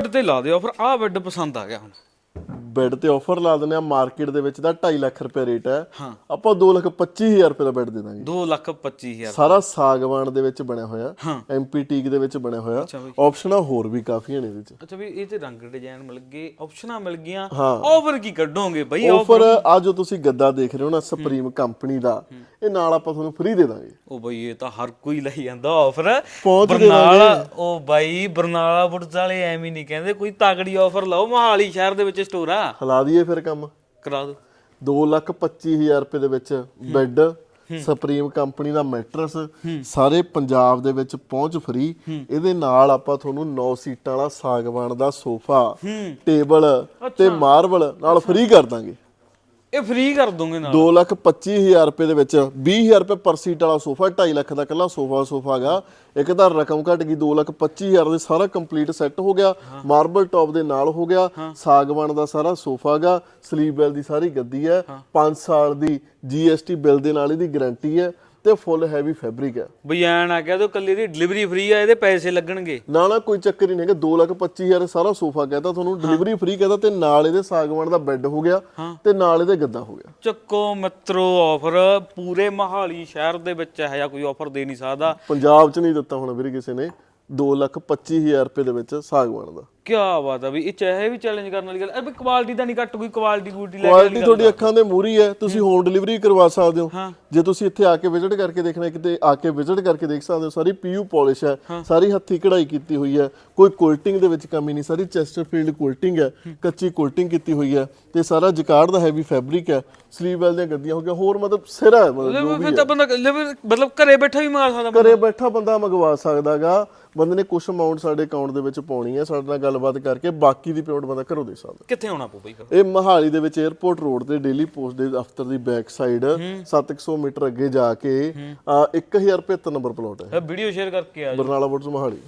Bed ਤੇ ਲਾ ਦਿਓ ਫਿਰ ਆਹ ਬੈੱਡ ਪਸੰਦ ਆ ਗਿਆ ਹੁਣ। ਬੈੱਡ ਤੇ ਆਫਰ ਲਾ ਦਿੰਦੇ ਆ ਮਾਰਕੀਟ ਦੇ ਵਿੱਚ ਦਾ 2.5 ਲੱਖ ਰੁਪਏ ਰੇਟ ਹੈ। ਹਾਂ। ਆਪਾਂ 2 ਲੱਖ 25000 ਰੁਪਏ ਦਾ ਬੈੱਡ ਦੇ ਦਾਂਗੇ। 2 ਲੱਖ 25000 ਸਾਰਾ ਸਾਗਵਾਨ ਦੇ ਵਿੱਚ ਬਣਿਆ ਹੋਇਆ। ਹਾਂ। ਐਮਪੀ ਟੀਕ ਦੇ ਵਿੱਚ ਬਣਿਆ ਹੋਇਆ। ਆਪਸ਼ਨਾਂ ਹੋਰ ਵੀ ਕਾਫੀਆਂ ਨੇ ਇਹਦੇ ਵਿੱਚ। ਅੱਛਾ ਵੀ ਇਹ ਤੇ ਰੰਗ ਡਿਜ਼ਾਈਨ ਮਿਲ ਗਏ ਆਪਸ਼ਨਾਂ ਮਿਲ ਗਈਆਂ। ਆਫਰ ਕੀ ਕੱਢੋਗੇ ਬਈ? ਆਫਰ ਆ ਜੋ ਤੁਸੀਂ ਗੱਦਾ ਦੇਖ ਰਹੇ ਹੋ ਨਾ ਸੁਪਰੀਮ ਕੰਪਨੀ ਦਾ ਇਹ ਨਾਲ ਆਪਾਂ ਤੁਹਾਨੂੰ ਫ੍ਰੀ ਦੇ ਦਾਂਗੇ। ਉਹ ਬਈ ਇਹ ਤਾਂ ਹਰ ਕੋਈ ਲਈ ਜਾਂਦਾ ਆਫਰ ਬਰਨਾਲਾ ਉਹ ਬਾਈ ਬਰਨਾਲਾ ਬੁੜਸ ਵਾਲੇ ਐਵੇਂ ਨਹੀਂ ਕਹਿੰਦੇ ਕੋਈ ਤਗੜੀ ਆਫਰ ਲਾਓ। ਮਹਾਲੀ ਸ਼ਹਿਰ ਦੇ ਵਿੱਚ ਸਟੋਰ ਆ। ਹਲਾ ਦਈਏ ਫਿਰ ਕੰਮ? ਕਰਾ ਦੋ। 2 ਲੱਖ 25000 ਰੁਪਏ ਦੇ ਵਿੱਚ ਬੈੱਡ ਸੁਪਰੀਮ ਕੰਪਨੀ ਦਾ ਮੈਟਰਸ ਸਾਰੇ ਪੰਜਾਬ ਦੇ ਵਿੱਚ ਪਹੁੰਚ ਫਰੀ ਇਹਦੇ ਨਾਲ ਆਪਾਂ ਤੁਹਾਨੂੰ 9 ਸੀਟਾਂ ਵਾਲਾ ਸਾਗਵਾਨ ਦਾ ਸੋਫਾ ਟੇਬਲ ਤੇ ਮਾਰਬਲ ਨਾਲ ਫ੍ਰੀ ਕਰ ਦਾਂਗੇ। ਇਹ ਫ੍ਰੀ ਕਰ ਦੋਗੇ ਨਾਲ। 2 ਲੱਖ 25000 ਰੁਪਏ ਦੇ ਵਿੱਚ 20000 ਰੁਪਏ ਪਰ ਸੀਟ ਵਾਲਾ ਸੋਫਾ 2.5 ਲੱਖ ਦਾ ਕੱਲਾ ਸੋਫਾ ਸੋਫਾ ਹੈਗਾ। ਇੱਕ ਤਾਂ ਰਕਮ ਘਟ ਗਈ 2 ਲੱਖ 25000 ਦੇ ਸਾਰਾ ਕੰਪਲੀਟ ਸੈੱਟ ਹੋ ਗਿਆ। ਮਾਰਬਲ ਟੌਪ ਦੇ ਨਾਲ ਹੋ ਗਿਆ। ਸਾਗਵਾਨ ਦਾ ਸਾਰਾ ਸੋਫਾ ਹੈਗਾ। ਸਲੀਪ ਵੈਲ ਦੀ ਸਾਰੀ ਗੱਦੀ ਹੈ। 5 ਸਾਲ ਦੀ GST ਬਿੱਲ ਦੇ ਨਾਲ ਇਹਦੀ ਗਾਰੰਟੀ ਹੈ। ਤੇ ਫੁੱਲ ਹੈਵੀ ਫੈਬਰਿਕ ਹੈ। ਬਈ ਐ ਨਾ ਕਹਿ ਦੋ ਕੱਲੀ ਦੀ ਡਿਲੀਵਰੀ ਫ੍ਰੀ ਆ ਇਹਦੇ ਪੈਸੇ ਲੱਗਣਗੇ। ਨਾ ਨਾ ਕੋਈ ਚੱਕਰ ਹੀ ਨਹੀਂ ਹੈਗਾ 2 ਲੱਖ 25000 ਸਾਰਾ ਸੋਫਾ ਕਹਤਾ ਤੁਹਾਨੂੰ ਡਿਲੀਵਰੀ ਫ੍ਰੀ ਕਹਤਾ ਤੇ ਨਾਲ ਇਹਦੇ ਸਾਗਵਾਨ ਦਾ ਬੈੱਡ ਹੋ ਗਿਆ ਤੇ ਨਾਲ ਇਹਦੇ ਗੱਦਾ ਹੋ ਗਿਆ। ਚੱਕੋ ਮਿੱਤਰੋ ਆਫਰ ਪੂਰੇ ਮਹਾਲੀ ਸ਼ਹਿਰ ਦੇ ਵਿੱਚ ਇਹੋ ਜਿਹਾ ਕੋਈ ਆਫਰ ਦੇ ਨਹੀਂ ਸਕਦਾ। ਪੰਜਾਬ 'ਚ ਨਹੀਂ ਦਿੱਤਾ ਹੋਣਾ ਵੀਰੇ ਕਿਸੇ ਨੇ 2 ਲੱਖ 25000 ਰੁਪਏ ਦੇ ਵਿੱਚ ਸਾਗਵਾਨ ਦਾ। ਕੀ ਬਾਤ ਆ ਵੀ ਇਹ ਚਾਹੇ ਵੀ ਚੈਲੰਜ ਕਰਨ ਵਾਲੀ ਗੱਲ। ਅਬੇ ਕੁਆਲਿਟੀ ਦਾ ਨਹੀਂ ਘੱਟ ਕੋਈ ਕੁਆਲਿਟੀ ਕੁਆਲਿਟੀ ਲੈ ਕੇ ਕੁਆਲਿਟੀ ਤੁਹਾਡੀ ਅੱਖਾਂ ਦੇ ਮੂਹਰੀ ਹੈ ਤੁਸੀਂ ਹੋਮ ਡਿਲੀਵਰੀ ਕਰਵਾ ਸਕਦੇ ਹੋ। ਹਾਂ। ਜੇ ਤੁਸੀਂ ਇੱਥੇ ਆ ਕੇ ਵਿਜ਼ਿਟ ਕਰਕੇ ਦੇਖਣਾ ਹੈ, ਕਿਤੇ ਆ ਕੇ ਵਿਜ਼ਿਟ ਕਰਕੇ ਦੇਖ ਸਕਦੇ ਹੋ ਸਾਰੀ ਪੀਯੂ ਪਾਲਿਸ਼ ਹੈ ਸਾਰੀ ਹੱਥੀ ਕਢਾਈ ਕੀਤੀ ਹੋਈ ਹੈ ਕੋਈ ਕੋਲਟਿੰਗ ਦੇ ਵਿੱਚ ਕਮੀ ਨਹੀਂ ਸਾਰੀ ਚੈਸਟਰਫੀਲਡ ਕੋਲਟਿੰਗ ਹੈ ਕੱਚੀ ਕੋਲਟਿੰਗ ਕੀਤੀ ਹੋਈ ਹੈ ਤੇ ਸਾਰਾ ਜਕਾਰਡ ਦਾ ਹੈਵੀ ਫੈਬਰਿਕ ਹੈ ਸਲੀਵ ਵੈਲ ਦੀਆਂ ਗੱਦੀਆਂ ਹੋ ਗਿਆ ਹੋਰ ਮਤਲਬ ਸਿਰਾ ਹੈ ਮਤਲਬ ਜੋ ਫਿਰ ਤਾਂ ਬੰਦਾ ਮਤਲਬ ਘਰੇ ਬੈਠਾ ਵੀ ਮੰਗਾ ਸਕਦਾ ਘਰੇ ਬੈਠਾ ਬੰਦਾ ਮੰਗਵਾ ਸਕਦਾਗਾ ਬੰਦੇ ਨੇ ਕੁਝ ਅਮਾਉਂਟ ਸਾਡੇ ਅਕਾਊਂਟ ਦੇ ਵਿੱਚ ਪਾਉਣੀ ਹੈ ਸਾਡੇ ਨਾਲ ਗੱਲਬਾਤ ਕਰਕੇ ਬਾਕੀ ਦੀ ਪੇਮੈਂਟ ਬੰਦਾ ਘਰੋਂ ਦੇ ਸਕਦਾ। ਕਿੱਥੇ ਆਉਣਾ ਪਊ ਬਈ ਫਿਰ? ਇਹ ਮਹਾਲੀ ਦੇ ਵਿੱਚ 에어ਪੋਰਟ ਰੋਡ ਤੇ ਡੇਲੀ ਪੋਸਟ ਦੇ ਦਫ਼ਤਰ ਦੀ ਬੈਕ ਸਾਈਡ 700 ਮੀਟਰ ਅੱਗੇ ਜਾ ਕੇ 1075 ਨੰਬਰ ਪਲਾਟ ਹੈ। ਵੀਡੀਓ ਸ਼ੇਅਰ ਕਰਕੇ ਆ ਜਾਓ। ਬਰਨਾਲਾ ਬੁੱਟਸ ਮਹਾਲੀ।